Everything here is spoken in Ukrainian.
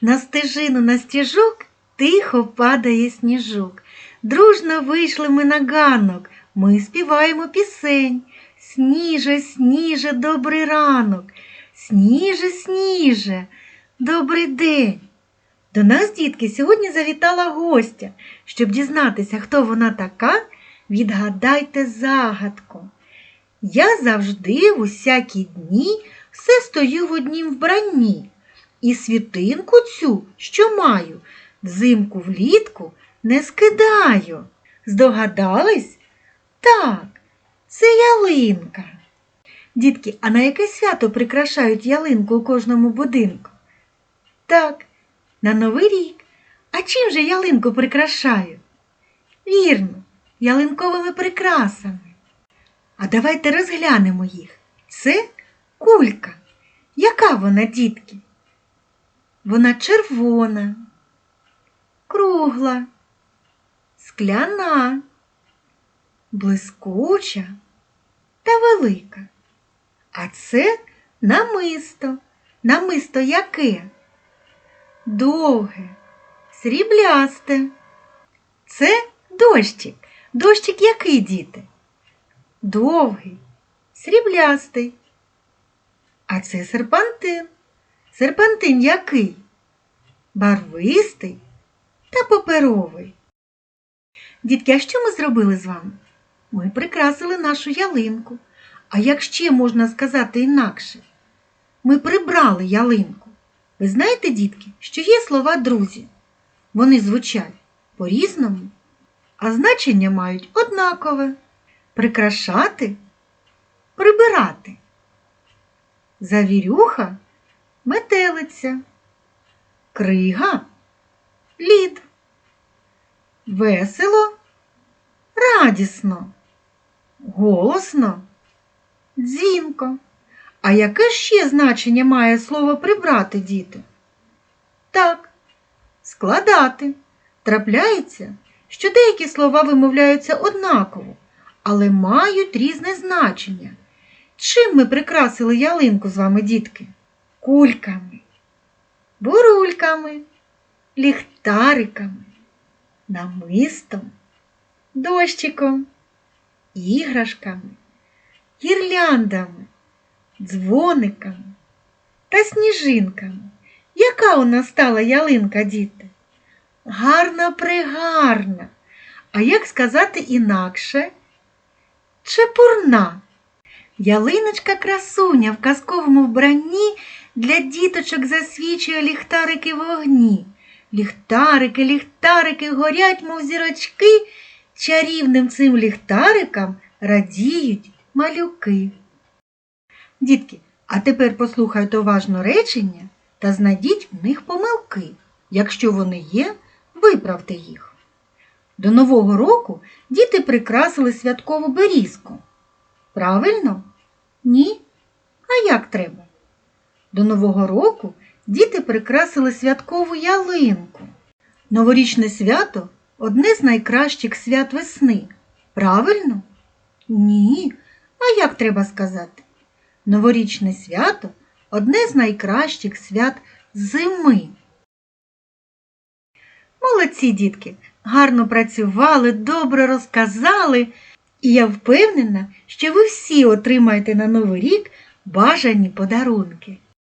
На стежину на стіжок тихо падає сніжок. Дружно вийшли ми на ганок, ми співаємо пісень. Сніже, сніже, добрий ранок, сніже, сніже, добрий день. До нас, дітки, сьогодні завітала гостя. Щоб дізнатися, хто вона така, відгадайте загадку. Я завжди в усякі дні все стою в однім вбранні, і світинку цю, що маю, взимку влітку не скидаю. Здогадались? Так, це ялинка. Дітки, а на яке свято прикрашають ялинку у кожному будинку? Так, на Новий рік. А чим же ялинку прикрашають? Вірно, ялинковими прикрасами. А давайте розглянемо їх. Це кулька. Яка вона, дітки? Вона червона, кругла, скляна, блискуча та велика. А це намисто. Намисто яке? Довге, сріблясте. Це дощик. Дощик який, діти? Довгий, сріблястий. А це серпантин. Серпантин який? Барвистий та паперовий. Дітки, а що ми зробили з вами? Ми прикрасили нашу ялинку. А як ще можна сказати інакше? Ми прибрали ялинку. Ви знаєте, дітки, що є слова друзі. Вони звучать по-різному, а значення мають однакове прикрашати, прибирати. Завірюха метелиця, крига лід. Весело, радісно, голосно, дзвінко. А яке ще значення має слово прибрати, діти? Так, складати. Трапляється, що деякі слова вимовляються однаково, але мають різне значення. Чим ми прикрасили ялинку з вами, дітки? Кульками, бурульками, ліхтариками, намистом, дощиком, іграшками, гірляндами, дзвониками та сніжинками. Яка у нас стала ялинка, діти? Гарна пригарна. А як сказати інакше? Чепурна. Ялиночка красуня в казковому вбранні для діточок засвічує ліхтарики вогні. Ліхтарики, ліхтарики горять, мов зірочки, чарівним цим ліхтарикам радіють малюки. Дітки, а тепер послухайте уважно речення та знайдіть в них помилки. Якщо вони є, виправте їх. До Нового року діти прикрасили святкову берізку. Правильно? Ні? А як треба? До Нового року діти прикрасили святкову ялинку. Новорічне свято одне з найкращих свят весни. Правильно? Ні. А як треба сказати? Новорічне свято одне з найкращих свят зими. Молодці, дітки, гарно працювали, добре розказали, і я впевнена, що ви всі отримаєте на Новий рік бажані подарунки.